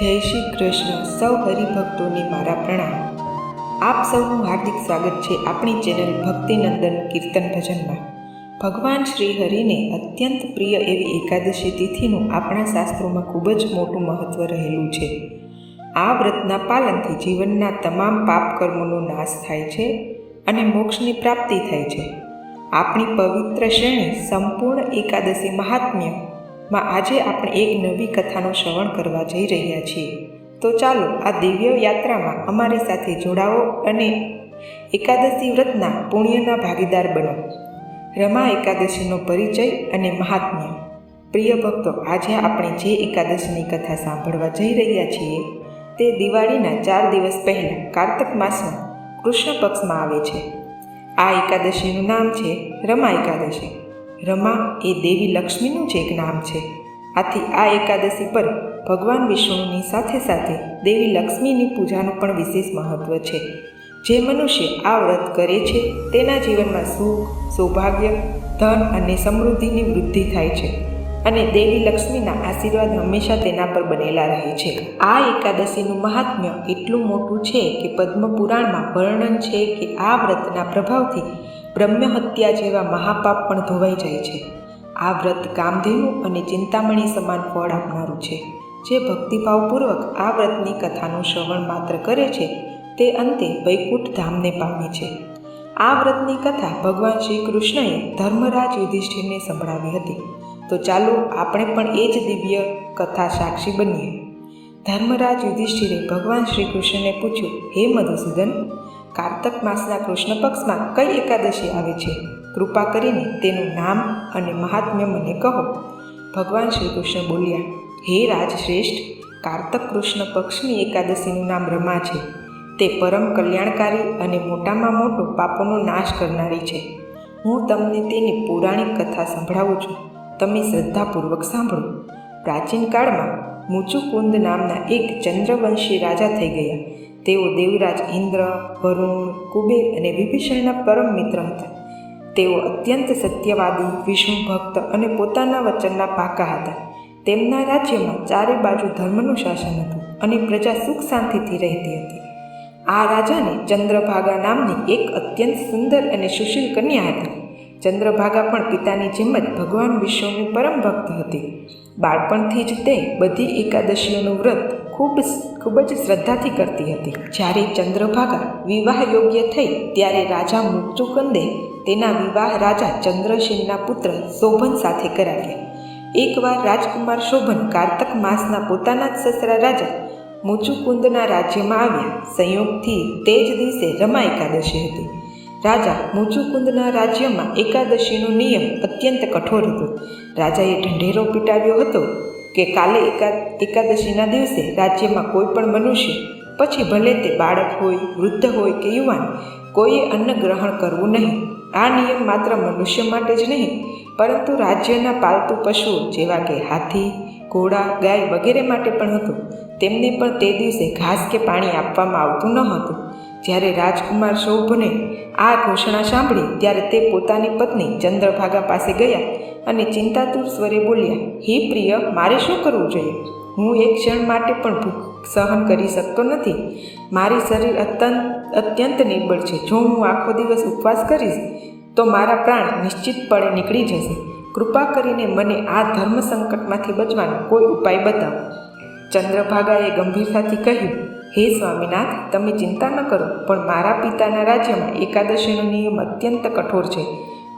જય શ્રી કૃષ્ણ. સૌ હરિભક્તોને મારા પ્રણામ. આપ સૌનું હાર્દિક સ્વાગત છે આપણી ચેનલ ભક્તિનંદન કીર્તન ભજનમાં. ભગવાન શ્રી હરિને અત્યંત પ્રિય એવી એકાદશી તિથિનું આપણા શાસ્ત્રોમાં ખૂબ જ મોટું મહત્વ રહેલું છે. આ વ્રતના પાલનથી જીવનના તમામ પાપ કર્મોનો નાશ થાય છે અને મોક્ષની પ્રાપ્તિ થાય છે. આપણી પવિત્ર શ્રેણી સંપૂર્ણ એકાદશી મહાત્મ્ય માં આજે આપણે એક નવી કથાનો શ્રવણ કરવા જઈ રહ્યા છીએ. તો ચાલો આ દિવ્ય યાત્રામાં અમારી સાથે જોડાઓ અને એકાદશી વ્રતના પુણ્યના ભાગીદાર બનો. રમા એકાદશીનો પરિચય અને મહાત્મ્ય. પ્રિય ભક્તો, આજે આપણે જે એકાદશીની કથા સાંભળવા જઈ રહ્યા છીએ, તે દિવાળીના ચાર દિવસ પહેલાં કાર્તક માસમાં કૃષ્ણ પક્ષમાં આવે છે. આ એકાદશીનું નામ છે રમા એકાદશી. રમા એ દેવી લક્ષ્મીનું જ એક નામ છે. આથી આ એકાદશી પર ભગવાન વિષ્ણુની સાથે સાથે દેવી લક્ષ્મીની પૂજાનું પણ વિશેષ મહત્વ છે. જે મનુષ્ય આ વ્રત કરે છે, તેના જીવનમાં સુખ, સૌભાગ્ય, ધન અને સમૃદ્ધિની વૃદ્ધિ થાય છે અને દેવી લક્ષ્મીના આશીર્વાદ હંમેશા તેના પર બનેલા રહે છે. આ એકાદશીનું મહાત્મ્ય એટલું મોટું છે કે પદ્મ પુરાણમાં વર્ણન છે કે આ વ્રતના પ્રભાવથી બ્રહ્મ હત્યા જેવા મહાપાપ પણ ધોવાઈ જાય છે. આ વ્રત કામધેનુ અને ચિંતામણી સમાન ફળ આપનારું છે. જે ભક્તિભાવપૂર્વક આ વ્રતની કથાનું શ્રવણ માત્ર કરે છે, તે અંતે વૈકુંઠ ધામને પામે છે. આ વ્રતની કથા ભગવાન શ્રી કૃષ્ણએ ધર્મરાજ યુધિષ્ઠિરને સંભળાવી હતી. તો ચાલો આપણે પણ એ જ દિવ્ય કથા સાક્ષી બનીએ. ધર્મરાજ યુધિષ્ઠિરે ભગવાન શ્રી કૃષ્ણને પૂછ્યું, હે મધુસૂદન કાર્તક માસના કૃષ્ણ પક્ષમાં કઈ એકાદશી આવે છે? કૃપા કરીને તેનું નામ અને મહાત્મ્ય મને કહો. ભગવાન શ્રી કૃષ્ણ બોલ્યા, હે રાજશ્રેષ્ઠ, કાર્તક કૃષ્ણ પક્ષની એકાદશીનું નામ રમા છે. તે પરમ કલ્યાણકારી અને મોટામાં મોટો પાપોનો નાશ કરનારી છે. હું તમને તેની પૌરાણિક કથા સંભળાવું છું. તમે શ્રદ્ધાપૂર્વક સાંભળો. પ્રાચીન કાળમાં મુચુકુંદ નામના એક ચંદ્રવંશી રાજા થઈ ગયા. તેઓ દેવરાજ ઇન્દ્ર, વરુણ, કુબેર અને વિભીષણના પરમ મિત્ર હતા. તેઓ અત્યંત સત્યવાદી, વિષ્ણુ ભક્ત અને પોતાના વચનના પાકા હતા. તેમના રાજ્યમાં ચારે બાજુ ધર્મનું શાસન હતું અને પ્રજા સુખ શાંતિથી રહેતી હતી. આ રાજાને ચંદ્રભાગા નામની એક અત્યંત સુંદર અને સુશીલ કન્યા હતી. ચંદ્રભાગા પણ પિતાની જેમ જ ભગવાન વિષ્ણુની પરમ ભક્ત હતી. બાળપણથી જ તે બધી એકાદશીઓનું વ્રત ખૂબ ખૂબ જ શ્રદ્ધાથી કરતી હતી. જ્યારે ચંદ્રભાગા વિવાહ યોગ્ય થઈ, ત્યારે રાજા મુચુકંદે તેના વિવાહ રાજા ચંદ્રસેનના પુત્ર શોભન સાથે કરાવ્યા. એકવાર રાજકુમાર શોભન કાર્તક માસના પોતાના જ સસરા રાજા મુચુકુંદના રાજ્યમાં આવ્યા. સંયોગથી તે જ દિવસે રમા એકાદશી હતી. રાજા મુચુકુંદના રાજ્યમાં એકાદશીનો નિયમ અત્યંત કઠોર હતો. રાજાએ ઢંઢેરો પીટાવ્યો હતો કે કાલે એકા, એકાદશીના દિવસે રાજ્યમાં કોઈ પણ મનુષ્ય, પછી ભલે તે બાળક હોય, વૃદ્ધ હોય કે યુવાન, કોઈએ અન્ન ગ્રહણ કરવું નહીં. આ નિયમ માત્ર મનુષ્ય માટે જ નહીં, પરંતુ રાજ્યના પાલતુ પશુઓ જેવા કે હાથી, ઘોડા, ગાય વગેરે માટે પણ હતું. તેમને પણ તે દિવસે ઘાસ કે પાણી આપવામાં આવતું ન હતું. જ્યારે રાજકુમાર શોભને આ ઘોષણા સાંભળી ત્યારે તે પોતાની પત્ની ચંદ્રભાગા પાસે ગયા અને ચિંતાતુર સ્વરે બોલ્યા, હે પ્રિય, મારે શું કરવું જોઈએ? હું એક ક્ષણ માટે પણ ભૂખ સહન કરી શકતો નથી. મારી શરીર અત્યંત અત્યંત નિર્બળ છે. જો હું આખો દિવસ ઉપવાસ કરીશ, તો મારા પ્રાણ નિશ્ચિતપણે નીકળી જશે. કૃપા કરીને મને આ ધર્મ સંકટમાંથી બચવાનો કોઈ ઉપાય બતાવો. ચંદ્રભાગાએ ગંભીરતાથી કહ્યું હે સ્વામીનાથ, તમે ચિંતા ન કરો, પણ મારા પિતાના રાજ્યમાં એકાદશીનો નિયમ અત્યંત કઠોર છે.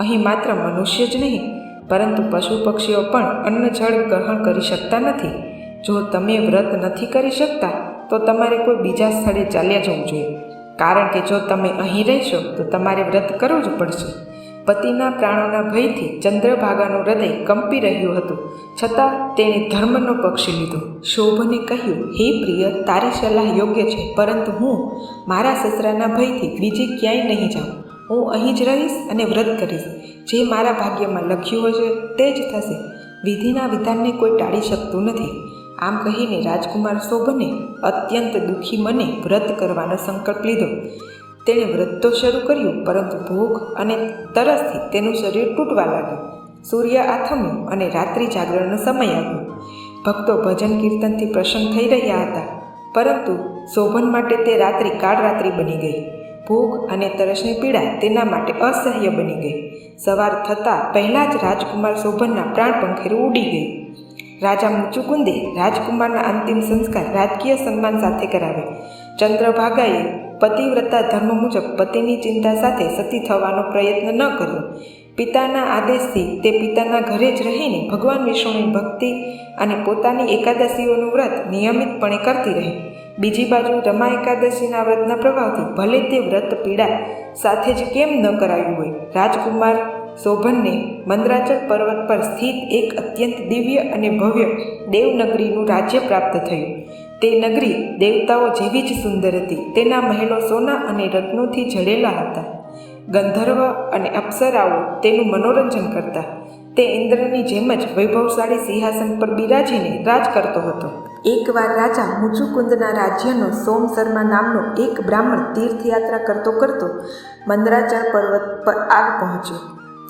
અહીં માત્ર મનુષ્ય જ નહીં, પરંતુ પશુ પક્ષીઓ પણ અન્ન જળ ગ્રહણ કરી શકતા નથી. જો તમે વ્રત નથી કરી શકતા, તો તમારે કોઈ બીજા સ્થળે ચાલ્યા જવું જોઈએ. કારણ કે જો તમે અહીં રહેશો, તો તમારે વ્રત કરવું જ પડશે. પતિના પ્રાણોના ભયથી ચંદ્રભાગાનું હૃદય કંપી રહ્યું હતું. છતાં તેણે ધર્મનો પક્ષ લીધો. શોભને કહ્યું, હે પ્રિય, તારી સલાહ યોગ્ય છે, પરંતુ હું મારા સસરાના ભયથી બીજે ક્યાંય નહીં જાઉં. હું અહીં જ રહીશ અને વ્રત કરીશ. જે મારા ભાગ્યમાં લખ્યું હશે તે જ થશે. વિધિના વિધાનને કોઈ ટાળી શકતું નથી. આમ કહીને રાજકુમાર શોભને અત્યંત દુઃખી મને વ્રત કરવાનો સંકલ્પ લીધો. તેણે વ્રત તો શરૂ કર્યું, પરંતુ ભૂખ અને તરસથી તેનું શરીર તૂટવા લાગ્યું. સૂર્ય આથમ્યો અને રાત્રિ જાગરણનો સમય આવ્યો. ભક્તો ભજન કીર્તનથી પ્રસન્ન થઈ રહ્યા હતા, પરંતુ શોભન માટે તે રાત્રિ કાળરાત્રિ બની ગઈ. ભૂખ અને તરસની પીડા તેના માટે અસહ્ય બની ગઈ. સવાર થતાં પહેલાં જ રાજકુમાર શોભનના પ્રાણ પંખેરું ઉડી ગઈ. રાજા મુચુકુંદે રાજકુમારના અંતિમ સંસ્કાર રાજકીય સન્માન સાથે કરાવે ચંદ્રભાગાએ પતિવ્રતા ધર્મ મુજબ પતિની ચિંતા સાથે સતી થવાનો પ્રયત્ન ન કર્યો. પિતાના આદેશથી તે પિતાના ઘરે જ રહીને ભગવાન વિષ્ણુની ભક્તિ અને પોતાની એકાદશીઓનું વ્રત નિયમિતપણે કરતી રહી. બીજી બાજુ રમા એકાદશીના વ્રતના પ્રભાવથી ભલે તે વ્રત પીડા સાથે જ કેમ ન કરાયું હોય, રાજકુમાર શોભનને મંદરાચલ પર્વત પર સ્થિત એક અત્યંત દિવ્ય અને ભવ્ય દેવનગરીનું રાજ્ય પ્રાપ્ત થયું. તે નગરી દેવતાઓ જેવી જ સુંદર હતી. તેના મહેલો સોના અને રત્નોથી જડેલા હતા. ગંધર્વ અને અપ્સરાઓ તેનું મનોરંજન કરતા. તે ઇન્દ્રની જેમ જ વૈભવશાળી સિંહાસન પર બિરાજીને રાજ કરતો હતો. એકવાર રાજા મુચુકુંદના રાજ્યનો સોમ શર્મા નામનો એક બ્રાહ્મણ તીર્થયાત્રા કરતો કરતો મંદરાચળ પર્વત પર આગ પહોંચ્યો.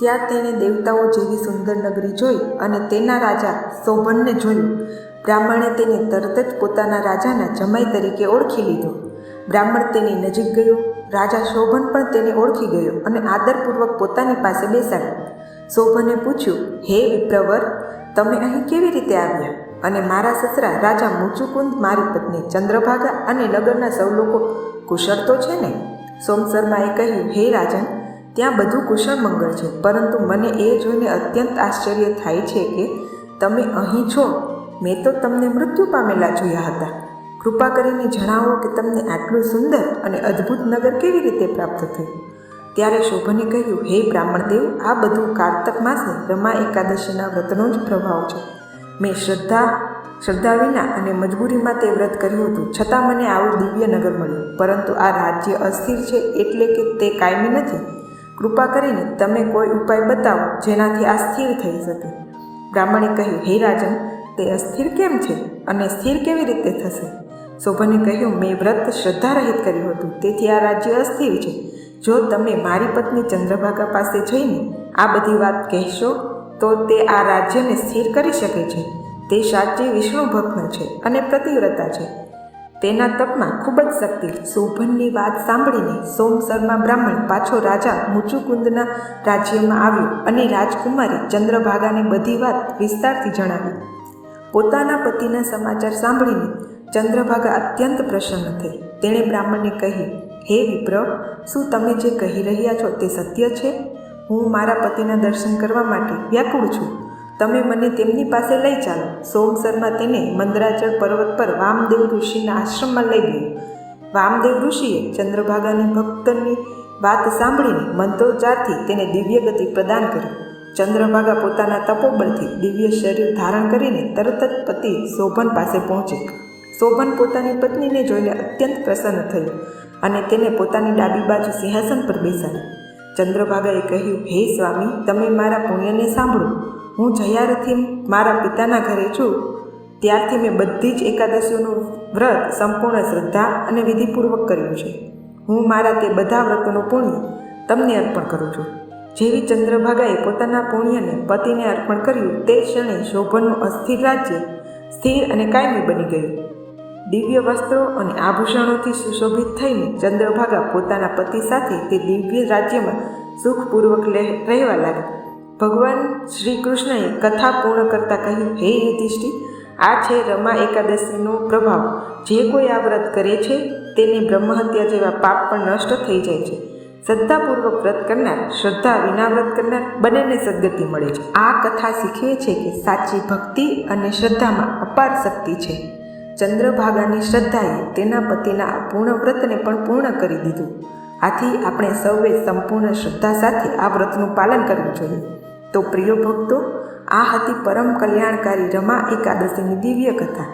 ત્યાં તેણે દેવતાઓ જેવી સુંદર નગરી જોઈ અને તેના રાજા શોભનને જોયું. બ્રાહ્મણે તેને તરત જ પોતાના રાજાના જમાઈ તરીકે ઓળખી લીધો. બ્રાહ્મણ તેની નજીક ગયો. રાજા શોભન પણ તેને ઓળખી ગયો અને આદરપૂર્વક પોતાની પાસે બેસાડ્યો. શોભને પૂછ્યું, હે વિપ્રવર, તમે અહીં કેવી રીતે આવ્યા? અને મારા સસરા રાજા મુચુકુંદ મારી પત્ની ચંદ્રભાગા અને નગરના સૌ લોકો કુશળ તો છે ને? સોમ શર્માએ કહ્યું, હે રાજન, ત્યાં બધું કુશળ મંગળ છે, પરંતુ મને એ જોઈને અત્યંત આશ્ચર્ય થાય છે કે તમે અહીં છો. મેં તો તમને મૃત્યુ પામેલા જોયા હતા. કૃપા કરીને જણાવો કે તમને આટલું સુંદર અને અદ્ભુત નગર કેવી રીતે પ્રાપ્ત થયું? ત્યારે શોભને કહ્યું, હે બ્રાહ્મણદેવ, આ બધું કારતક માસે રમા એકાદશીના વ્રતનો જ પ્રભાવ છે. મેં શ્રદ્ધા શ્રદ્ધા વિના અને મજબૂરીમાં તે વ્રત કર્યું હતું. છતાં મને આવું દિવ્ય નગર મળ્યું. પરંતુ આ રાજ્ય અસ્થિર છે એટલે કે તે કાયમી નથી. કૃપા કરીને તમે કોઈ ઉપાય બતાવો જેનાથી આ સ્થિર થઈ શકે. બ્રાહ્મણે કહ્યું, હે રાજન તે અસ્થિર કેમ છે અને સ્થિર કેવી રીતે થશે? શોભને કહ્યું, મેં વ્રત શ્રદ્ધા રહિત કર્યું હતું. તેથી આ રાજ્ય અસ્થિર છે. જો તમે મારી પત્ની ચંદ્રભાગા પાસે જઈને આ બધી વાત કહેશો, તો તે આ રાજ્યને સ્થિર કરી શકે છે. તે સાચી વિષ્ણુ ભક્ત છે અને પ્રતિવ્રતા છે. તેના તપમાં ખૂબ જ શક્તિ. શોભનની વાત સાંભળીને સોમ શર્મા બ્રાહ્મણ પાછો રાજા મુચુકુંદના રાજ્યમાં આવ્યો અને રાજકુમારી ચંદ્રભાગાને બધી વાત વિસ્તારથી જણાવી. પોતાના પતિના સમાચાર સાંભળીને ચંદ્રભાગા અત્યંત પ્રસન્ન થઈ. તેણે બ્રાહ્મણને કહ્યું, હે વિપ્ર, શું તમે જે કહી રહ્યા છો તે સત્ય છે? હું મારા પતિના દર્શન કરવા માટે વ્યાકુળ છું. તમે મને તેમની પાસે લઈ ચાલો. સોમ શર્મા તેને મંદરાચળ પર્વત પર વામદેવ ઋષિના આશ્રમમાં લઈ ગયો. વામદેવ ઋષિએ ચંદ્રભાગાની ભક્તની વાત સાંભળીને મંત્રોચ્ચારથી તેને દિવ્ય ગતિ પ્રદાન કરી. ચંદ્રભાગા પોતાના તપોબળથી દિવ્ય શરીર ધારણ કરીને તરત જ પતિ શોભન પાસે પહોંચી. શોભન પોતાની પત્નીને જોઈને અત્યંત પ્રસન્ન થયું અને તેને પોતાની ડાબી બાજુ સિંહાસન પર બેસાડી ચંદ્રભાગાએ કહ્યું, હે સ્વામી, તમે મારા પુણ્યને સાંભળો. હું જયારથી મારા પિતાના ઘરે છું, ત્યારથી મેં બધી જ એકાદશીઓનું વ્રત સંપૂર્ણ શ્રદ્ધા અને વિધિપૂર્વક કર્યું છે. હું મારા તે બધા વ્રતોનું પુણ્ય તમને અર્પણ કરું છું. જેવી ચંદ્રભાગાએ પોતાના પુણ્યને પતિને અર્પણ કર્યું તે ક્ષણે શોભનનું અસ્થિર રાજ્ય સ્થિર અને કાયમી બની ગયું. દિવ્ય વસ્ત્રો અને આભૂષણોથી સુશોભિત થઈને ચંદ્રભાગા પોતાના પતિ સાથે તે દિવ્ય રાજ્યમાં સુખપૂર્વક રહેવા લાગ્યા ભગવાન શ્રી કૃષ્ણએ કથા પૂર્ણ કરતાં કહ્યું, હે યુધિષ્ઠિર, આ છે રમા એકાદશીનો પ્રભાવ. જે કોઈ આ વ્રત કરે છે, તેને બ્રહ્મહત્યા જેવા પાપ પણ નષ્ટ થઈ જાય છે. શ્રદ્ધાપૂર્વક વ્રત કરનાર, શ્રદ્ધા વિના વ્રત કરનાર બંનેને સદગતિ મળે છે. આ કથા શીખવે છે કે સાચી ભક્તિ અને શ્રદ્ધામાં અપાર શક્તિ છે. ચંદ્રભાગાની શ્રદ્ધાએ તેના પતિના પૂર્ણ વ્રતને પણ પૂર્ણ કરી દીધું. આથી આપણે સૌએ સંપૂર્ણ શ્રદ્ધા સાથે આ વ્રતનું પાલન કરવું જોઈએ. તો પ્રિય ભક્તો, આ હતી પરમ કલ્યાણકારી રમા એકાદશીની દિવ્ય કથા.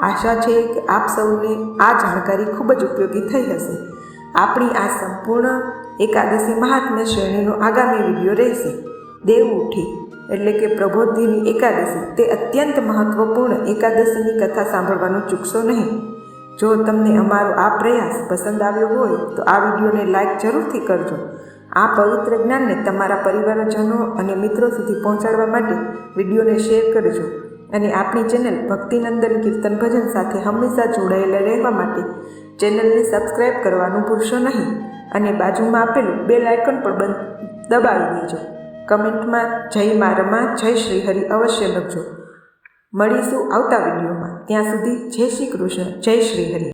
આશા છે કે આપ સૌને આ જાણકારી ખૂબ જ ઉપયોગી થઈ હશે. આપણી આ સંપૂર્ણ એકાદશી મહાત્મ્ય શ્રેણીનો આગામી વીડિયો રહેશે. દેવ ઉઠી, એટલે કે પ્રબોધિની એકાદશી, તે અત્યંત મહત્વપૂર્ણ એકાદશીની કથા સાંભળવાનું ચૂકશો નહીં. જો તમને અમારો આ પ્રયાસ પસંદ આવ્યો હોય, તો આ વિડીયોને લાઇક જરૂરથી કરજો. આ પવિત્ર જ્ઞાનને તમારા પરિવારજનો અને મિત્રો સુધી પહોંચાડવા માટે વિડીયોને શેર કરજો અને આપણી ચેનલ ભક્તિનંદન કીર્તન ભજન સાથે હંમેશા જોડાયેલા રહેવા માટે ચેનલને સબસ્ક્રાઈબ કરવાનું ભૂલશો નહીં. અને બાજુમાં આપેલું બેલ આઇકન પણ બંધ. દબાવી દેજો. કમેન્ટમાં જય મારમાં જય શ્રી હરિ અવશ્ય લખજો. મળીશું આવતા વિડીયોમાં. ત્યાં સુધી જય શ્રી કૃષ્ણ, જય શ્રી હરિ